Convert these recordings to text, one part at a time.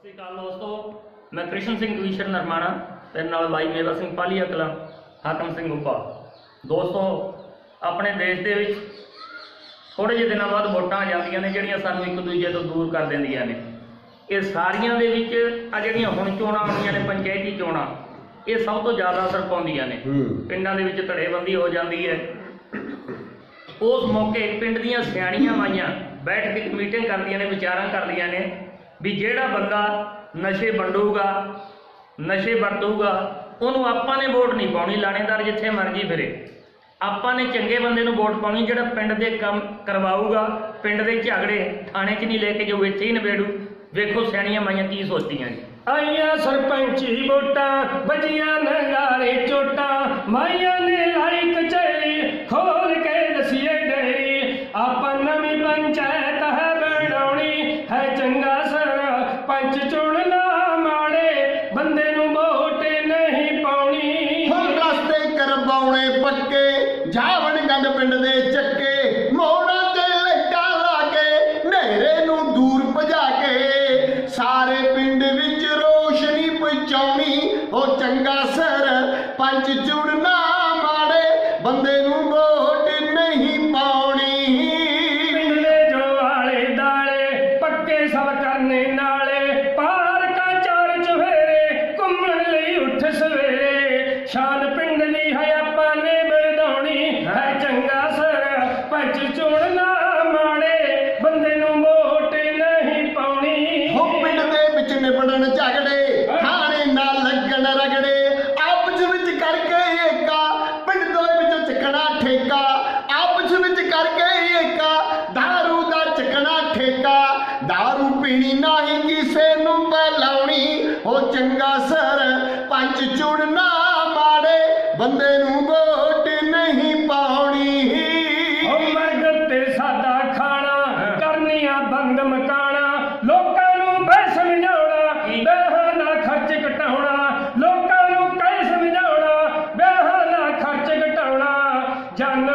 ਸਤਿ ਸ਼੍ਰੀ ਅਕਾਲ ਦੋਸਤੋ ਮੈਂ ਕ੍ਰਿਸ਼ਨ ਸਿੰਘ ਕਵੀਸ਼ਰ ਨਰਮਾਣਾ ਤੇ ਨਾਲ ਬਾਈ ਮੇਵਾ ਸਿੰਘ ਪਾਲੀਆ ਕਲਾਂ ਹਾਕਮ ਸਿੰਘ ਉੱਪਾ ਦੋਸਤੋ ਆਪਣੇ ਦੇਸ਼ ਦੇ ਵਿੱਚ ਥੋੜੇ ਜਿਹੇ ਦਿਨਾਂ ਬਾਅਦ ਵੋਟਾਂ ਆ ਜਾਂਦੀਆਂ ਨੇ ਜਿਹੜੀਆਂ ਸਾਨੂੰ ਇੱਕ ਦੂਜੇ ਤੋਂ ਦੂਰ ਕਰ ਦਿੰਦੀਆਂ ਨੇ। ਇਹ ਸਾਰੀਆਂ ਦੇ ਵਿੱਚ ਆ ਜਿਹੜੀਆਂ ਹੁਣ ਚੋਣਾਂ ਹੋਣੀਆਂ ਨੇ ਪੰਚਾਇਤੀ ਚੋਣਾਂ ਇਹ ਸਭ ਤੋਂ ਜ਼ਿਆਦਾ ਅਸਰ ਪਾਉਂਦੀਆਂ ਨੇ। ਪਿੰਡਾਂ ਦੇ ਵਿੱਚ ਧੜੇਬੰਦੀ ਹੋ ਜਾਂਦੀ ਹੈ। ਉਸ ਮੌਕੇ ਪਿੰਡ ਦੀਆਂ ਸਿਆਣੀਆਂ ਮਾਈਆਂ ਬੈਠ ਕੇ ਮੀਟਿੰਗ ਕਰਦੀਆਂ ਨੇ ਵਿਚਾਰਾਂ ਕਰਦੀਆਂ ਨੇ। ਵੀ ਜਿਹੜਾ ਬੰਦਾ ਨਸ਼ੇ ਵੰਡੂਗਾ, ਨਸ਼ੇ ਵਰਤੂਗਾ, ਉਹਨੂੰ ਆਪਾਂ ਨੇ ਵੋਟ ਨਹੀਂ ਪਾਉਣੀ, ਲਾਣੇਦਾਰ ਜਿੱਥੇ ਮਰਜ਼ੀ ਫਿਰੇ। ਆਪਾਂ ਨੇ ਚੰਗੇ ਬੰਦੇ ਨੂੰ ਵੋਟ ਪਾਉਣੀ, ਜਿਹੜਾ ਪਿੰਡ ਦੇ ਕੰਮ ਕਰਵਾਊਗਾ, ਪਿੰਡ ਦੇ ਝਗੜੇ ਥਾਣੇ 'ਚ ਨਹੀਂ ਲੈ ਕੇ ਜਾਊ, ਇੱਥੇ ਹੀ ਨਿਬੇੜੂ। ਵੇਖੋ ਸਿਆਣੀਆਂ ਮਾਈਆਂ ਕੀ ਸੋਚਦੀਆਂ ਜੀ। ਆਈਆਂ ਸਰਪੰਚੀ ਵੋਟਾਂ, ਵੱਜੀਆਂ ਨਗਾਰੇ ਚੋਟਾਂ, ਮਾਈਆਂ ਪਿੰਡ ਦੇ ਚੱਕੇ ਮੋੜਾਂ ਤੇ ਲੱਟਾਂ ਲਾ ਕੇ ਹਨੇਰੇ ਨੂੰ ਦੂਰ ਭਜਾ ਕੇ ਸਾਰੇ ਪਿੰਡ ਵਿੱਚ ਰੋਸ਼ਨੀ ਪਹੁੰਚਾਉਣੀ, ਉਹ ਚੰਗਾ ਸਰ, ਪੰਚ ਚੁਣਨਾ ਮਾੜੇ, ਬੰਦੇ ਨੂੰ ਵੋਟ ਨਹੀਂ ਪਾਉਣੀ। ਪਿੰਡ ਦੇ ਜੋ ਆਲੇ ਦਾਲੇ ਪੱਕੇ ਸਭ ਕਰਨੇ ਨਾਲੇ। ਪੀਣੀ ਨਹੀਂ ਕਿਸੇ ਨੂੰ ਬਲਾਉਣੀ। ਹੋ ਚੰਗਾ ਸਰ ਪੰਚ ਚੁਣਨਾ ਮਾੜੇ। ਬੰਦੇ ਨੂੰ ਵੋਟ ਨਹੀਂ ਪਾਉਣੀ। ਉਹ ਮਰਦ ਤੇ ਸਾਦਾ ਖਾਣਾ, ਕਰਨੀਆਂ ਬੰਦ ਮਕਾਣਾ। ਲੋਕਾਂ ਨੂੰ ਬੈ ਸਮਝਾਉਣਾ, ਵਿਆਹਾਂ ਦਾ ਖਰਚ ਘਟਾਉਣਾ। ਲੋਕਾਂ ਨੂੰ ਕਹਿ ਸਮਝਾਉਣਾ, ਵਿਆਹਾਂ ਦਾ ਖਰਚ ਘਟਾਉਣਾ। ਜਨ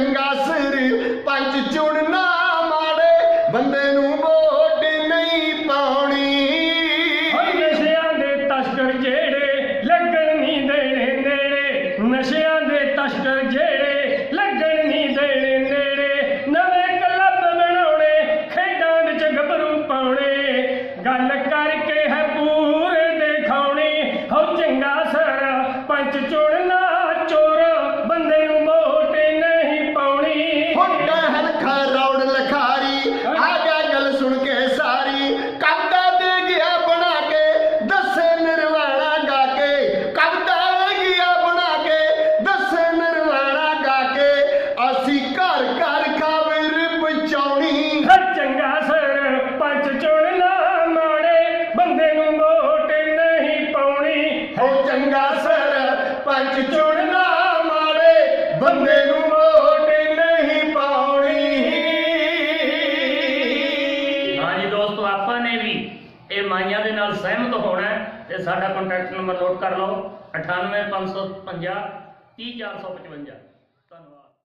ਚੰਗਾ ਸਿਰ ਪੰਚ ਚੁਣਨਾ ਮਾੜੇ, ਬੰਦੇ ਨੂੰ ਵੋਟ ਨਹੀਂ ਪਾਉਣੀ। ਹੋਈ ਨਸ਼ਿਆਂ ਦੇ ਤਸਕਰ ਜਿਹੜੇ ਲੱਗਣ ਨਹੀਂ ਦੇਣੇ ਨੇੜੇ। ਨਸ਼ਿਆਂ ਦੇ ਤਸਕਰ ਜਿਹੜੇ ਲੱਗਣ ਨਹੀਂ ਦੇਣੇ ਨੇੜੇ। ਨਵੇਂ ਕਲੱਬ ਬਣਾਉਣੇ, ਖੇਡਾਂ ਵਿੱਚ ਗੱਭਰੂ ਪਾਉਣੇ। ਗੱਲ ਕਰਕੇ ਹੈ ਪੂਰੇ ਦਿਖਾਉਣੀ। ਹੋ ਚੰਗਾ ਸਰ, ਪੰਜ ਚੁਣ ਚੰਗਾ ਸਰ ਪੰਚ ਚੁਣਨਾ ਮਾੜੇ, ਬੰਦੇ ਨੂੰ ਹਾਂਜੀ ਦੋਸਤੋ, ਆਪਾਂ ਨੇ ਵੀ ਇਹ ਮਾਈਆਂ ਦੇ ਨਾਲ ਸਹਿਮਤ ਹੋਣਾ ਤੇ ਸਾਡਾ ਕੰਟੈਕਟ ਨੰਬਰ ਨੋਟ ਕਰ ਲਓ 98550 30455